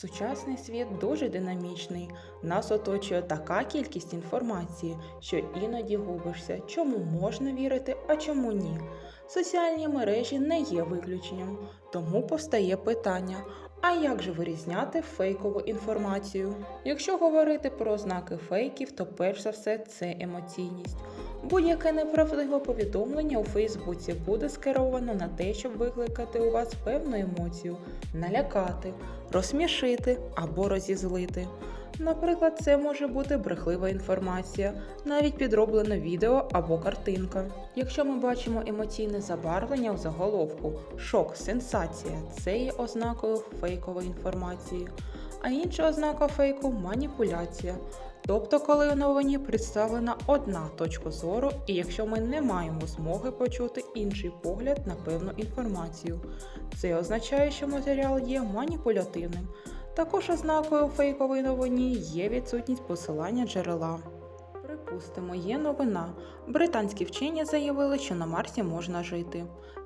Сучасний світ дуже динамічний. Нас оточує така кількість інформації, що іноді губишся, чому можна вірити, а чому ні. Соціальні мережі не є виключенням, тому постає питання: а як же вирізняти фейкову інформацію? Якщо говорити про ознаки фейків, то перш за все це емоційність. Будь-яке неправдиве повідомлення у Фейсбуці буде скеровано на те, щоб викликати у вас певну емоцію, налякати, розсмішити або розізлити. Наприклад, це може бути брехлива інформація, навіть підроблене відео або картинка. Якщо ми бачимо емоційне забарвлення у заголовку, шок, сенсація це є ознакою фейкової інформації, а інша ознака фейку маніпуляція. Тобто, коли у новині представлена одна точка зору, і якщо ми не маємо змоги почути інший погляд на певну інформацію, це означає, що матеріал є маніпулятивним. Також ознакою фейкової новині є відсутність посилання джерела. Припустимо, є новина. Британські вчені заявили, що на Марсі можна жити.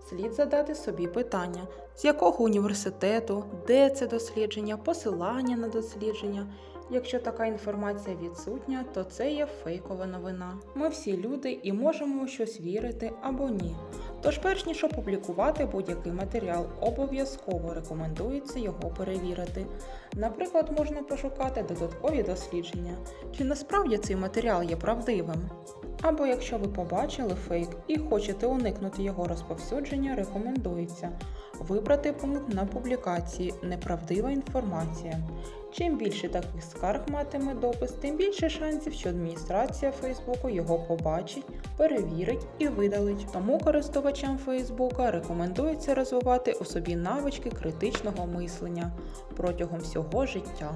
Слід задати собі питання, з якого університету, де це дослідження, посилання на дослідження. Якщо така інформація відсутня, то це є фейкова новина. Ми всі люди і можемо щось вірити або ні. Тож, перш ніж опублікувати будь-який матеріал, обов'язково рекомендується його перевірити. Наприклад, можна пошукати додаткові дослідження, чи насправді цей матеріал є правдивим. Або якщо ви побачили фейк і хочете уникнути його розповсюдження, рекомендується вибрати пункт на публікації Неправдива інформація. Чим більше таких скарг матиме допис, тим більше шансів, що адміністрація Фейсбуку його побачить, перевірить і видалить. Тому користувачам Фейсбука рекомендується розвивати у собі навички критичного мислення протягом всього життя.